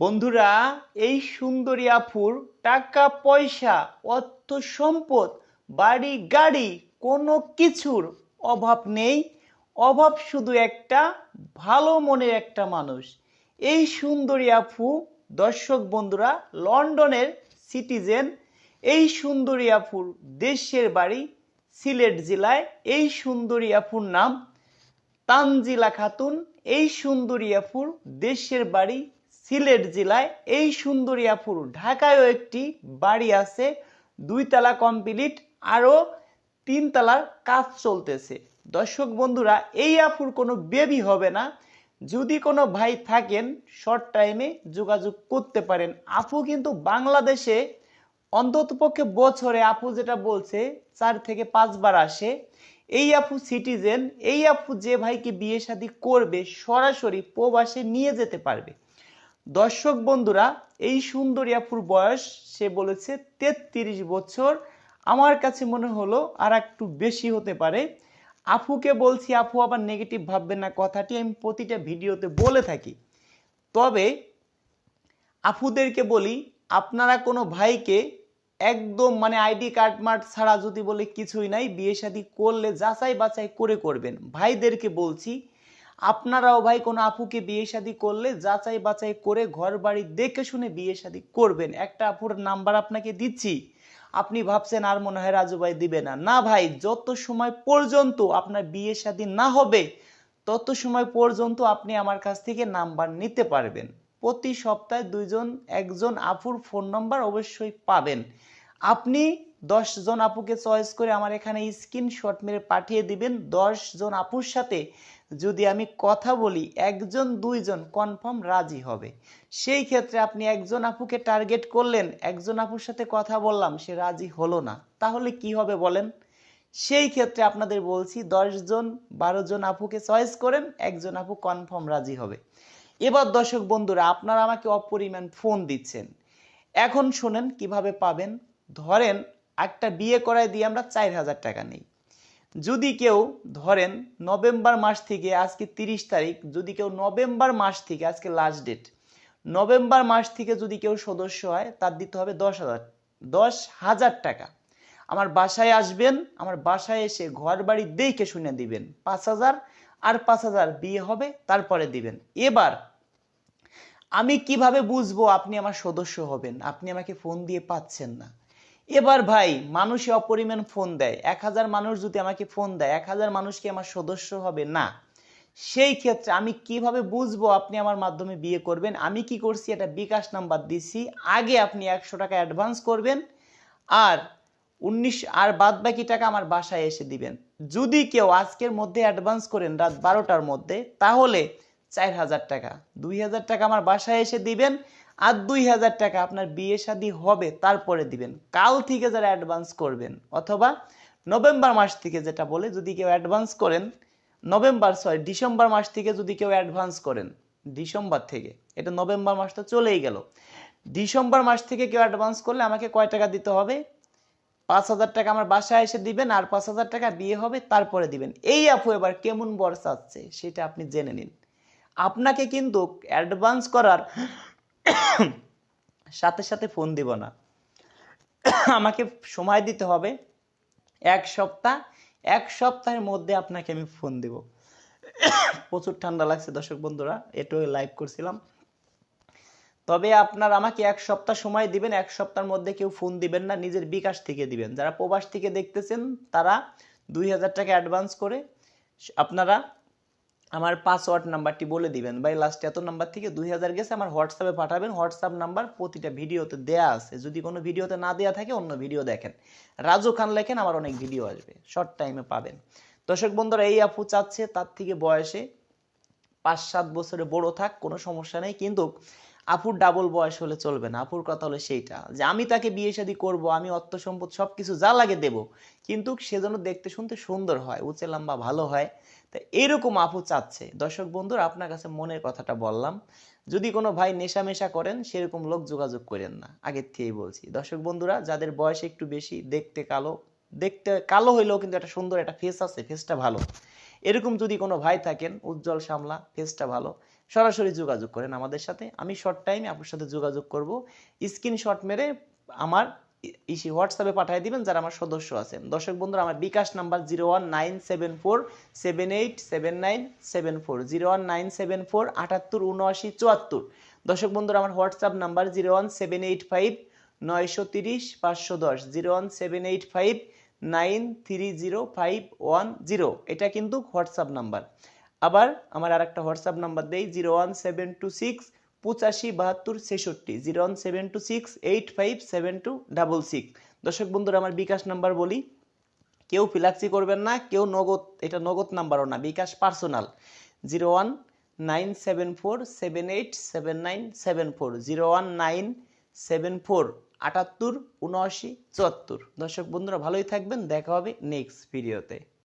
বন্ধুরা, এই সুন্দরী আফুর টাকা, পয়সা, অর্থ সম্পদ, বাড়ি, গাড়ি কোনো কিছুর অভাব নেই। অভাব শুধু একটা, ভালো মনের একটা মানুষ। এই সুন্দরী আফু দর্শক বন্ধুরা, লন্ডনের সিটিজেন। এই সুন্দরী আফুর দেশের বাড়ি সিলেট জেলায়। এই সুন্দরী আফুর নাম তানজিলা খাতুন। এই সুন্দরী আফুর দেশের বাড়ি সিলেট জেলায় এই সুন্দরী আফুর ঢাকায়ও একটি বাড়ি আছে। দুই তালা কমপ্লিট, আরও তিন তালার কাজ চলতেছে। দর্শক বন্ধুরা, এই আফুর কোনো বেবি হবে না। যদি কোনো ভাই থাকেন শর্ট টাইমে যোগাযোগ করতে পারেন। আপু কিন্তু বাংলাদেশে অন্ততপক্ষে বছরে, আপু যেটা বলছে, চার থেকে পাঁচবার আসে। এই আপু সিটিজেন এই আপু যে ভাইকে বিয়ে শাদী করবে, সরাসরি প্রবাসে নিয়ে যেতে পারবে। দর্শক বন্ধুরা, এই সুন্দরী আপুর বয়স, সে বলেছে তেত্রিশ বছর। আমার কাছে মনে হলো আর একটু বেশি হতে পারে। আপুকে বলছি, আপু আবার নেগেটিভ ভাববেন না, কথাটি আমি প্রতিটা ভিডিওতে বলে থাকি। তবে আপুদেরকে বলি, আপনারা কোনো ভাইকে একদম মানে আইডি কার্ড মার্ট ছাড়া যদি বলে কিছুই নাই, বিয়ে শাদী করলে যাচাই বাছাই করে করবেন। ভাইদেরকে বলছি আপনারাও ভাই কোনো আপুকে বিয়ে শাদী করলে যাচাই বাছাই করে ঘর বাড়ি দেখে শুনে বিয়ে শাদী করবেন। একটা আপুর নাম্বার আপনাকে দিচ্ছি। আপনি ভাবছেন আর মনে হয় রাজু ভাই দিবে না। না ভাই, যত সময় পর্যন্ত আপনার বিয়ে শাদী না হবে, তত সময় পর্যন্ত আপনি আমার কাছ থেকে নাম্বার নিতে পারবেন। প্রতি সপ্তাহে দুইজন, একজন আপুর ফোন নাম্বার অবশ্যই পাবেন। আপনি দশ জন আপুকে চয়েস করে আমার এখানে স্ক্রিনশট মেরে পাঠিয়ে দিবেন। দশ জন আপুর সাথে যদি আমি কথা বলি, একজন, দুইজন কনফার্ম রাজি হবে। সেই ক্ষেত্রে আপনি একজন আপুকে টার্গেট করলেন, একজন আপুর সাথে কথা বললাম, সে রাজি হলো না। তাহলে কি হবে বলেন? সেই ক্ষেত্রে আপনাদের বলছি জন, বারো জন আপুকে চয়েস করেন, একজন আপু কনফার্ম রাজি হবে। এবার দর্শক বন্ধুরা, আপনারা আমাকে অপরিমাণ ফোন দিচ্ছেন। এখন শোনেন কীভাবে পাবেন। ধরেন, একটা বিয়ে করায় দিয়ে আমরা চার হাজার টাকা নেই। যদি কেউ, ধরেন নভেম্বর মাস থেকে আজকে তিরিশ তারিখ, যদি কেউ নভেম্বর মাস থেকে, আজকে লাস্ট ডেট নভেম্বর মাস থেকে যদি কেউ সদস্য হয়, তার দিতে হবে দশ হাজার দশ হাজার টাকা। আমার বাসায় আসবেন, আমার বাসায় এসে ঘর বাড়ি দেখে শুনে দিবেন, পাঁচ হাজার, আর পাঁচ হাজার বিয়ে হবে, তারপরে দিবেন। এবার, আমি কীভাবে বুঝব আপনি আমার সদস্য হবেন? আপনি আমাকে ফোন দিয়ে পাচ্ছেন না। এবার ভাই, মানুষে অপরিমাণ ফোন দেয়। এক হাজার মানুষ যদি আমাকে ফোন দেয়, এক হাজার মানুষ কি আমার সদস্য হবে? না। সেই ক্ষেত্রে আমি কীভাবে বুঝব আপনি আমার মাধ্যমে বিয়ে করবেন? আমি কি করছি? এটা বিকাশ নাম্বার দিছি। আগে আপনি একশো টাকা অ্যাডভান্স করবেন আর উনিশ, আর বাদ বাকি টাকা আমার বাসায় এসে দিবেন। যদি কেউ আজকের মধ্যে অ্যাডভান্স করেন, রাত বারোটার মধ্যে, তাহলে চার হাজার টাকা। দুই হাজার টাকা আমার বাসায় এসে দিবেন। আর দুই হাজার টাকা আপনার বিয়ে শাদী হবে, তারপরে দিবেন। কাল থেকে যারা অ্যাডভান্স করবেন, অথবা নভেম্বর মাস থেকে যেটা বলে, যদি কেউ অ্যাডভান্স করেন, নভেম্বর সরি ডিসেম্বর মাস থেকে যদি কেউ অ্যাডভান্স করেন, ডিসেম্বর থেকে, এটা নভেম্বর মাসটা চলেই গেল। ডিসেম্বর মাস থেকে কেউ অ্যাডভান্স করলে আমাকে কয় টাকা দিতে হবে? পাঁচ হাজার টাকা আমার বাসায় এসে দিবেন, আর পাঁচ হাজার টাকা বিয়ে হবে, তারপরে দিবেন। এই আপু এবার কেমন বর চাচ্ছে, সেটা আপনি জেনে নিন। আপনাকে কিন্তু অ্যাডভান্স করার সাথে সাথে ফোন দিব না। আমাকে সময় দিতে হবে। এক সপ্তাহ, এক সপ্তাহের মধ্যে আপনাকে আমি ফোন দেব। প্রচুর ঠান্ডা লাগছে দর্শক বন্ধুরা এটাও লাইভ করছিলাম। তবে আপনার আমাকে এক সপ্তাহ সময় দিবেন, এক সপ্তাহের মধ্যে কেউ ফোন দিবেন না, নিজের বিকাশ থেকে দিবেন। যারা প্রবাস থেকে দেখতেছেন, তারা দুই হাজার টাকা অ্যাডভান্স করে, আপনারা আমার পাসওয়ার্ড নাম্বারটি বলে দিবেন। ভাই লাস্ট এত নাম্বার থেকে দুই হাজার গেছে, আমার হোয়াটসঅ্যাপে পাঠাবেন। হোয়াটসঅ্যাপ নাম্বার প্রতিটা ভিডিওতে দেয়া আছে। যদি কোনো ভিডিওতে না দেয়া থাকে, অন্য ভিডিও দেখেন। রাজু খান লেখেন, আমার অনেক ভিডিও আসবে। শর্ট টাইমে পাবেন। দর্শক বন্ধুরা, এই আপু চাচ্ছে, তার থেকে বয়সে পাঁচ সাত বছরে বড় থাক, কোনো সমস্যা নেই। কিন্তু আপুর ডাবল বয়স হলে চলবে না, আপুর কথা হলো সেইটা। যে আমি তাকে বিয়ে শাদী করব, আমি অর্থ সম্পদ সব কিছু যা লাগে দেব, কিন্তু সে যেন দেখতে শুনতে সুন্দর হয়, উঁচে লম্বা ভালো হয়। তা এরকম আপু চাচ্ছে। দর্শক বন্ধুরা, আপনার কাছে মনের কথাটা বললাম। যদি কোনো ভাই নেশা মেশা করেন, সেরকম লোক যোগাযোগ করেন না। আগের থেকেই বলছি। দর্শক বন্ধুরা, যাদের বয়স একটু বেশি, দেখতে কালো দেখতে কালো হইলেও কিন্তু একটা সুন্দর একটা ফেস আছে ফেসটা ভালো। এরকম যদি কোনো ভাই থাকেন, উজ্জ্বল সামলা ফেসটা ভালো সরাসরি যোগাযোগ করেন আমাদের সাথে। আমি শর্ট টাইমে আপনার সাথে যোগাযোগ করব। স্ক্রিনশট মেরে আমার ইসি হোয়াটসঅ্যাপে পাঠিয়ে দিবেন যারা আমার সদস্য আছেন। দর্শক বন্ধুরা, আমার bKash number zero one nine seven four seven eight seven nine seven four zero one nine seven four আটাত্তর উনআশি চুয়াত্তর। দর্শক বন্ধুরা, আমার WhatsApp number zero one seven eight five নয়শো তিরিশ, পাঁচশো দশ zero one seven eight five nine three zero five one zero এটা কিন্তু হোয়াটসঅ্যাপ নাম্বার। আবার আমার আর একটা হোয়াটসঅ্যাপ নাম্বার দেই zero one seven two six পঁচাশি বাহাত্তর ছেষট্টি zero one seven two six eight five seven two double six দর্শক বন্ধুরা, আমার বিকাশ নাম্বার বলি, কেউ ফিলাক্সি করবেন না, কেউ নগদ, এটা নগদ নাম্বারও না, bKash personal. Zero one nine seven four seven eight seven nine seven four zero one nine seven four আটাত্তর, উনআশি, চুয়াত্তর। দর্শক বন্ধুরা, ভালোই থাকবেন, দেখা হবে নেক্সট ভিডিওতে